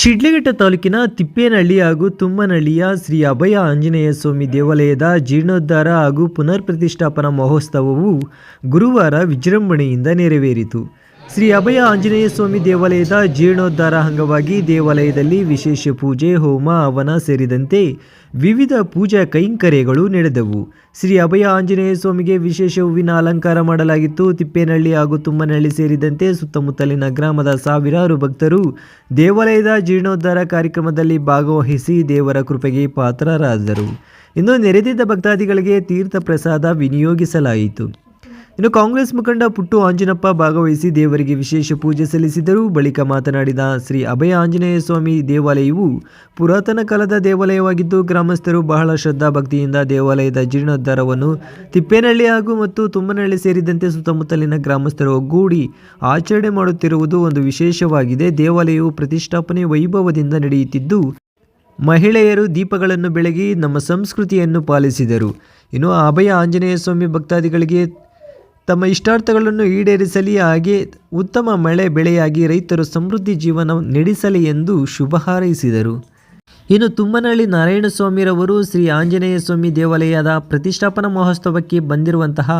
ಶಿಡ್ಲಘಟ್ಟ ತಾಲೂಕಿನ ತಿಪ್ಪೇನಹಳ್ಳಿ ಹಾಗೂ ತುಮ್ಮನಹಳ್ಳಿಯ ಶ್ರೀ ಅಭಯ ಆಂಜನೇಯ ಸ್ವಾಮಿ ದೇವಾಲಯದ ಜೀರ್ಣೋದ್ಧಾರ ಹಾಗೂ ಪುನರ್ ಪ್ರತಿಷ್ಠಾಪನಾ ಮಹೋತ್ಸವವು ಗುರುವಾರ ವಿಜೃಂಭಣೆಯಿಂದ ನೆರವೇರಿತು. ಶ್ರೀ ಅಭಯ ಆಂಜನೇಯ ಸ್ವಾಮಿ ದೇವಾಲಯದ ಜೀರ್ಣೋದ್ಧಾರ ಅಂಗವಾಗಿ ದೇವಾಲಯದಲ್ಲಿ ವಿಶೇಷ ಪೂಜೆ, ಹೋಮ, ಹವನ ಸೇರಿದಂತೆ ವಿವಿಧ ಪೂಜಾ ಕೈಂಕರ್ಯಗಳು ನಡೆದವು. ಶ್ರೀ ಅಭಯ ಆಂಜನೇಯ ಸ್ವಾಮಿಗೆ ವಿಶೇಷ ಹೂವಿನ ಅಲಂಕಾರ ಮಾಡಲಾಗಿತ್ತು. ತಿಪ್ಪೇನಹಳ್ಳಿ ಹಾಗೂ ತುಮ್ಮನಹಳ್ಳಿ ಸೇರಿದಂತೆ ಸುತ್ತಮುತ್ತಲಿನ ಗ್ರಾಮದ ಸಾವಿರಾರು ಭಕ್ತರು ದೇವಾಲಯದ ಜೀರ್ಣೋದ್ಧಾರ ಕಾರ್ಯಕ್ರಮದಲ್ಲಿ ಭಾಗವಹಿಸಿ ದೇವರ ಕೃಪೆಗೆ ಪಾತ್ರರಾದರು. ಇನ್ನು ನೆರೆದಿದ್ದ ಭಕ್ತಾದಿಗಳಿಗೆ ತೀರ್ಥ ಪ್ರಸಾದ ವಿನಿಯೋಗಿಸಲಾಯಿತು. ಇನ್ನು ಕಾಂಗ್ರೆಸ್ ಮುಖಂಡ ಪುಟ್ಟು ಆಂಜನಪ್ಪ ಭಾಗವಹಿಸಿ ದೇವರಿಗೆ ವಿಶೇಷ ಪೂಜೆ ಸಲ್ಲಿಸಿದರು. ಬಳಿಕ ಮಾತನಾಡಿದ ಶ್ರೀ ಅಭಯ ಆಂಜನೇಯ ಸ್ವಾಮಿ ದೇವಾಲಯವು ಪುರಾತನ ಕಾಲದ ದೇವಾಲಯವಾಗಿದ್ದು, ಗ್ರಾಮಸ್ಥರು ಬಹಳ ಶ್ರದ್ಧಾ ಭಕ್ತಿಯಿಂದ ದೇವಾಲಯದ ಜೀರ್ಣೋದ್ಧಾರವನ್ನು ತಿಪ್ಪೇನಹಳ್ಳಿ ಹಾಗೂ ಮತ್ತು ತುಮ್ಮನಹಳ್ಳಿ ಸೇರಿದಂತೆ ಸುತ್ತಮುತ್ತಲಿನ ಗ್ರಾಮಸ್ಥರು ಒಗ್ಗೂಡಿ ಆಚರಣೆ ಮಾಡುತ್ತಿರುವುದು ಒಂದು ವಿಶೇಷವಾಗಿದೆ. ದೇವಾಲಯವು ಪ್ರತಿಷ್ಠಾಪನೆ ವೈಭವದಿಂದ ನಡೆಯುತ್ತಿದ್ದು, ಮಹಿಳೆಯರು ದೀಪಗಳನ್ನು ಬೆಳಗಿ ನಮ್ಮ ಸಂಸ್ಕೃತಿಯನ್ನು ಪಾಲಿಸಿದರು. ಇನ್ನು ಅಭಯ ಆಂಜನೇಯ ಸ್ವಾಮಿ ಭಕ್ತಾದಿಗಳಿಗೆ ತಮ್ಮ ಇಷ್ಟಾರ್ಥಗಳನ್ನು ಈಡೇರಿಸಲಿ, ಹಾಗೆ ಉತ್ತಮ ಮಳೆ ಬೆಳೆಯಾಗಿ ರೈತರು ಸಮೃದ್ಧಿ ಜೀವನ ನಡೆಸಲಿ ಎಂದು ಶುಭ ಹಾರೈಸಿದರು. ಇನ್ನು ತುಮ್ಮನಹಳ್ಳಿ ನಾರಾಯಣಸ್ವಾಮಿರವರು ಶ್ರೀ ಆಂಜನೇಯ ಸ್ವಾಮಿ ದೇವಾಲಯದ ಪ್ರತಿಷ್ಠಾಪನಾ ಮಹೋತ್ಸವಕ್ಕೆ ಬಂದಿರುವಂತಹ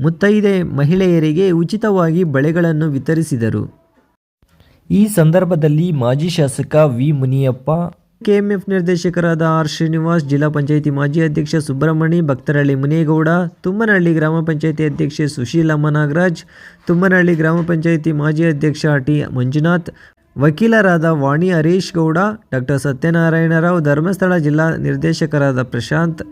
ಮುತ್ತೈದೆ ಮಹಿಳೆಯರಿಗೆ ಉಚಿತವಾಗಿ ಬಳೆಗಳನ್ನು ವಿತರಿಸಿದರು. ಈ ಸಂದರ್ಭದಲ್ಲಿ ಮಾಜಿ ಶಾಸಕ ವಿ ಮುನಿಯಪ್ಪ ಕೆಎಂಎಫ್ ನಿರ್ದೇಶಕರಾದ ಆರ್ ಶ್ರೀನಿವಾಸ್, ಜಿಲ್ಲಾ ಪಂಚಾಯಿತಿ ಮಾಜಿ ಅಧ್ಯಕ್ಷ ಸುಬ್ರಹ್ಮಣಿ ಭಕ್ತರಹಳ್ಳಿ ಮುನೇಗೌಡ, ತುಮ್ಮನಹಳ್ಳಿ ಗ್ರಾಮ ಪಂಚಾಯಿತಿ ಅಧ್ಯಕ್ಷೆ ಸುಶೀಲಮ್ಮ ನಾಗರಾಜ್ ತುಮ್ಮನಹಳ್ಳಿ ಗ್ರಾಮ ಪಂಚಾಯಿತಿ ಮಾಜಿ ಅಧ್ಯಕ್ಷ ಟಿ ಮಂಜುನಾಥ್, ವಕೀಲರಾದ ವಾಣಿ ಹರೀಶ್ ಗೌಡ, ಡಾಕ್ಟರ್ ಸತ್ಯನಾರಾಯಣರಾವ್ ಧರ್ಮಸ್ಥಳ ಜಿಲ್ಲಾ ನಿರ್ದೇಶಕರಾದ ಪ್ರಶಾಂತ್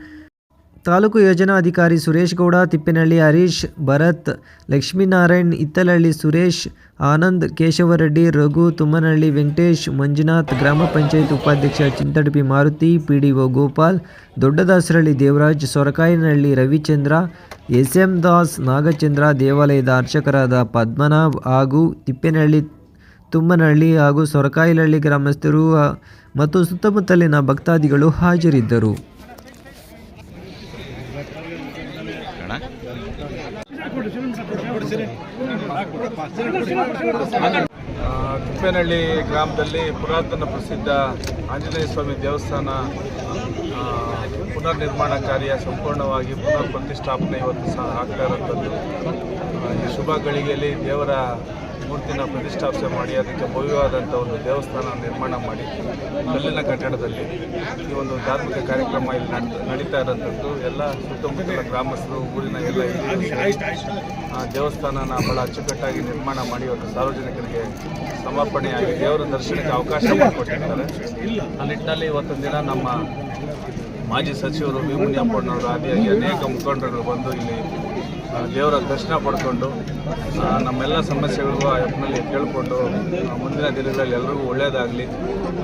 ತಾಲೂಕು ಯೋಜನಾ ಅಧಿಕಾರಿ ಸುರೇಶ್ ಗೌಡ, ತಿಪ್ಪೇನಹಳ್ಳಿ ಹರೀಶ್, ಭರತ್, ಲಕ್ಷ್ಮೀನಾರಾಯಣ್ ಇತ್ತಲಹಳ್ಳಿ ಸುರೇಶ್, ಆನಂದ್, ಕೇಶವರೆಡ್ಡಿ, ರಘು, ತುಮ್ಮನಹಳ್ಳಿ ವೆಂಕಟೇಶ್, ಮಂಜುನಾಥ್, ಗ್ರಾಮ ಪಂಚಾಯತ್ ಉಪಾಧ್ಯಕ್ಷ Chintadapi Maruti, PDO Gopal Doddadasarahalli Devaraj, Sorakayinahalli Ravichandra S M Das, Nagachandra, ದೇವಾಲಯದ ಅರ್ಚಕರಾದ ಪದ್ಮನಾಭ್ ಹಾಗೂ ತಿಪ್ಪೇನಹಳ್ಳಿ, ತುಮ್ಮನಹಳ್ಳಿ ಹಾಗೂ ಸೊರಕಾಯಿಲಹಳ್ಳಿ ಗ್ರಾಮಸ್ಥರು ಮತ್ತು ಸುತ್ತಮುತ್ತಲಿನ ಭಕ್ತಾದಿಗಳು ಹಾಜರಿದ್ದರು. ತಿಪ್ಪೇನಹಳ್ಳಿ ಗ್ರಾಮದಲ್ಲಿ ಪುರಾತನ ಪ್ರಸಿದ್ಧ ಆಂಜನೇಯ ಸ್ವಾಮಿ ದೇವಸ್ಥಾನ ಪುನರ್ ನಿರ್ಮಾಣ ಕಾರ್ಯ ಸಂಪೂರ್ಣವಾಗಿ ಪುನರ್ ಪ್ರತಿಷ್ಠಾಪನೆ ಇವತ್ತು ಸಹ ಆಗ್ತಾ ಇರುವಂಥದ್ದು. ಈ ಶುಭ ಗಳಿಗೆಯಲ್ಲಿ ದೇವರ ಮೂರ್ತಿನ ಪ್ರತಿಷ್ಠಾಪನೆ ಮಾಡಿ, ಅದಕ್ಕೆ ಭವ್ಯವಾದಂಥ ಒಂದು ದೇವಸ್ಥಾನ ನಿರ್ಮಾಣ ಮಾಡಿ, ಕಲ್ಲಿನ ಕಟ್ಟಡದಲ್ಲಿ ಈ ಒಂದು ಧಾರ್ಮಿಕ ಕಾರ್ಯಕ್ರಮ ಇಲ್ಲಿ ನಡ್- ನಡೀತಾ ಇರೋಂಥದ್ದು. ಎಲ್ಲ ಸುತ್ತಮುತ್ತಲ ಗ್ರಾಮಸ್ಥರು, ಊರಿನ ಎಲ್ಲ ಆ ದೇವಸ್ಥಾನನ ಬಹಳ ಅಚ್ಚುಕಟ್ಟಾಗಿ ನಿರ್ಮಾಣ ಮಾಡಿ, ಒಂದು ಸಾರ್ವಜನಿಕರಿಗೆ ಸಮರ್ಪಣೆಯಾಗಿ ದೇವರ ದರ್ಶನಕ್ಕೆ ಅವಕಾಶ ಮಾಡಿಕೊಟ್ಟಿರ್ತಾರೆ. ಆ ನಿಟ್ಟಿನಲ್ಲಿ ಇವತ್ತೊಂದು ದಿನ ನಮ್ಮ ಮಾಜಿ ಸಚಿವರು ವಿ ಮುನಿಯಪ್ಪನವರು ಆದಿಯಾಗಿ ಅನೇಕ ಮುಖಂಡರು ಬಂದು ಇಲ್ಲಿ ದೇವರ ದರ್ಶನ ಪಡ್ಕೊಂಡು ನಮ್ಮೆಲ್ಲ ಸಮಸ್ಯೆಗಳಿಗೂ ಆ ಆ್ಯಪ್ನಲ್ಲಿ ಕೇಳಿಕೊಂಡು ಮುಂದಿನ ದಿನಗಳಲ್ಲಿ ಎಲ್ರಿಗೂ ಒಳ್ಳೆಯದಾಗಲಿ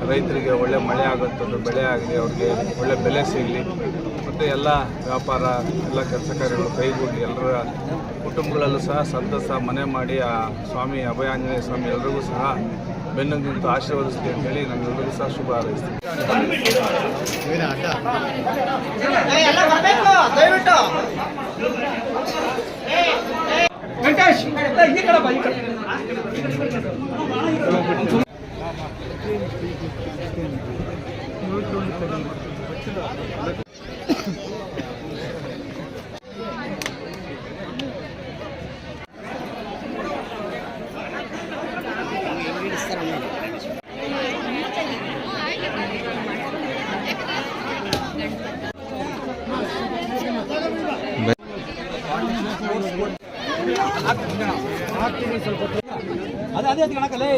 ರೈತರಿಗೆ ಒಳ್ಳೆ ಮಳೆ ಆಗುವಂಥದ್ದು ಬೆಳೆ ಆಗಲಿ, ಅವ್ರಿಗೆ ಒಳ್ಳೆ ಬೆಲೆ ಸಿಗಲಿ, ಮತ್ತು ಎಲ್ಲ ವ್ಯಾಪಾರ, ಎಲ್ಲ ಕೆಲಸ ಕಾರ್ಯಗಳು ಕೈಗೂಡಿ ಎಲ್ಲರ ಕುಟುಂಬಗಳಲ್ಲೂ ಸಹ ಸಂತಸ ಮನೆ ಮಾಡಿ, ಆ, ಸ್ವಾಮಿ ಅಭಯ ಆಂಜನೇಯ ಸ್ವಾಮಿ ಎಲ್ರಿಗೂ ಸಹ ಬೆನ್ನು ನಿಂತು ಹೇಳಿ ಅಂತೇಳಿ ನಮ್ಮೆಲ್ಲರಿಗೂ ಸಹ ಶುಭ ಹಾರೈಸ್ತೀನಿ. ದಯವಿಟ್ಟು. ವೆಂಕಟೇಶ್ ಈ ಸ್ವಲ್ಪ ಅದೇ ಅದೇ ಕಣಕಲೇ.